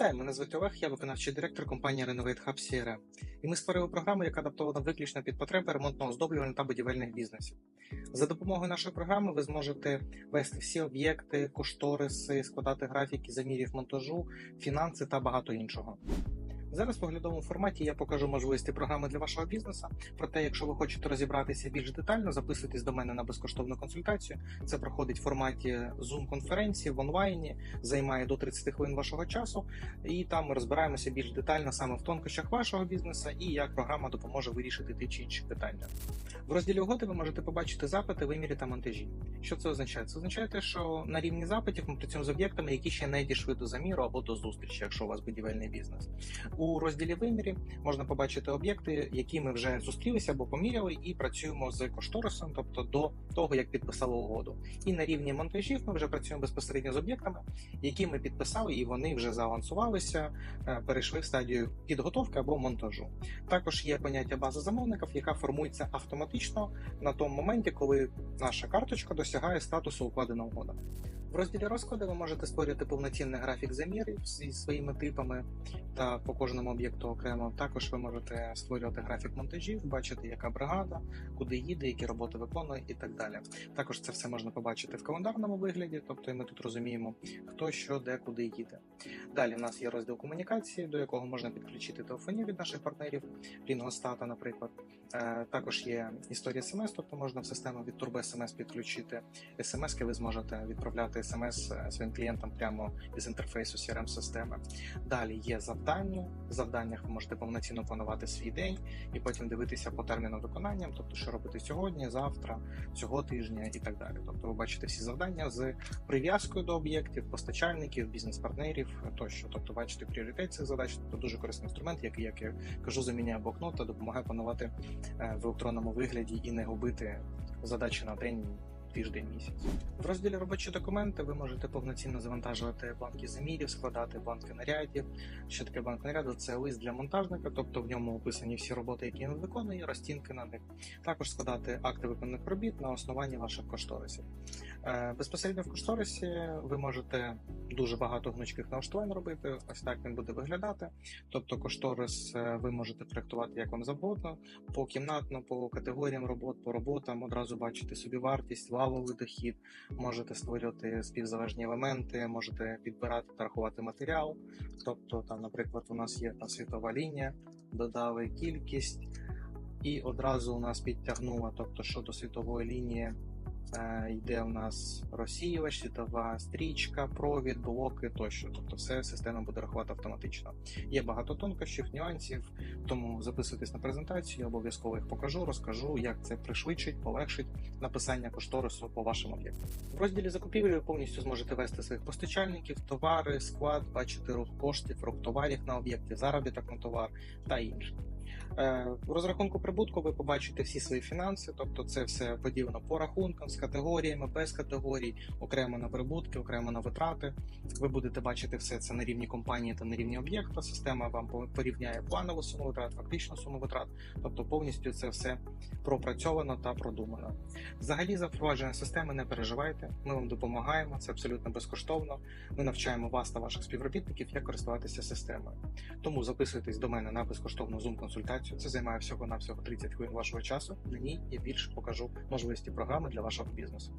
Вітаю, мене звати Олег, я виконавчий директор компанії Renovate Hub CRM. І ми створили програму, яка адаптована виключно під потреби ремонтного оздоблювання та будівельних бізнесів. За допомогою нашої програми ви зможете вести всі об'єкти, кошториси, складати графіки замірів монтажу, фінанси та багато іншого. Зараз в оглядовому форматі я покажу можливості програми для вашого бізнесу. Проте, якщо ви хочете розібратися більш детально, записуйтесь до мене на безкоштовну консультацію. Це проходить в форматі Zoom-конференції в онлайні, займає до 30 хвилин вашого часу, і там ми розбираємося більш детально саме в тонкощах вашого бізнесу і як програма допоможе вирішити ті чи інші питання. В розділі угоди ви можете побачити запити, виміри та монтажі. Що це означає? Це означає те, що на рівні запитів ми працюємо з об'єктами, які ще не дійшли до заміру або до зустрічі, якщо у вас будівельний бізнес. У розділі вимірі можна побачити об'єкти, які ми вже зустрілися або поміряли, і працюємо з кошторисом, тобто до того, як підписали угоду. І на рівні монтажів ми вже працюємо безпосередньо з об'єктами, які ми підписали, і вони вже заавансувалися, е, перейшли в стадію підготовки або монтажу. Також є поняття бази замовників, яка формується автоматично на тому моменті, коли наша карточка досягає статусу укладена угода. В розділі розклади ви можете створювати повноцінний зі замірів зі своїми типами та по кожному об'єкту окремо. Також ви можете створювати графік монтажів, бачити, яка бригада, куди їде, які роботи виконує і так далі. Також це все можна побачити в календарному вигляді, тобто ми тут розуміємо, хто що, де, куди їде. Далі в нас є розділ комунікації, до якого можна підключити телефонів від наших партнерів, Рінгостата, наприклад. Е, Також є історія смс, тобто можна в систему від Turbo SMS підключити смс, ви зможете відправляти смс своїм клієнтам прямо із інтерфейсу crm системи Далі є завдання. В завданнях ви можете повноцінно планувати свій день і потім дивитися по термінам виконання, тобто що робити сьогодні, завтра, цього тижня і так далі. Тобто, ви бачите всі завдання з прив'язкою до об'єктів, постачальників, бізнес-партнерів тощо. Тобто, бачите пріоритет цих задач. Тобто дуже корисний інструмент, який як я кажу, заміняє блокнот та допомагає планувати е, в електронному вигляді і не губити задачі на день тиждень місяць. В розділі робочі документи ви можете повноцінно завантажувати банки замірів, складати банки нарядів. Що таке банк наряду? Це лист для монтажника, тобто в ньому описані всі роботи, які він виконує, розцінки на них. Також складати акти виконаних робіт на основанні ваших кошторисів. Е, безпосередньо в кошторисі ви можете дуже багато гнучких налаштувань робити. Ось так він буде виглядати. Тобто, кошторис е, ви можете проектувати як вам завгодно, по кімнатно, по категоріям робот, по роботам одразу бачити собі вартість валовий дохід, можете створювати співзалежні елементи, можете підбирати та рахувати матеріал. Тобто, там, наприклад, у нас є та світова лінія, додали кількість, і одразу у нас підтягнула, тобто щодо світової лінії. Е, йде у нас розсіювач, світова стрічка, провід, блоки тощо. Тобто, все система буде рахувати автоматично. Є багато тонкощів, нюансів, тому записуйтесь на презентацію, я обов'язково їх покажу, розкажу, як це пришвидшить, полегшить написання кошторису по вашим об'єктам. В розділі закупівлі ви повністю зможете вести своїх постачальників, товари, склад, бачити рух коштів, рух товарів на об'єкті, заробіток на товар та інше. Е, у розрахунку прибутку ви побачите всі свої фінанси, тобто це все поділено по рахункам з категоріями, без категорій, окремо на прибутки, окремо на витрати. Ви будете бачити все це на рівні компанії та на рівні об'єкта. Система вам порівняє планову суму витрат, фактичну суму витрат, тобто повністю це все пропрацьовано та продумано. Взагалі, за впровадження системи не переживайте. Ми вам допомагаємо, це абсолютно безкоштовно. Ми навчаємо вас та ваших співробітників, як користуватися системою. Тому записуйтесь до мене на безкоштовну Zoom консультацію. Це займає всього на всього 30 хвилин вашого часу. На ній я більше покажу можливості програми для вашого бізнесу.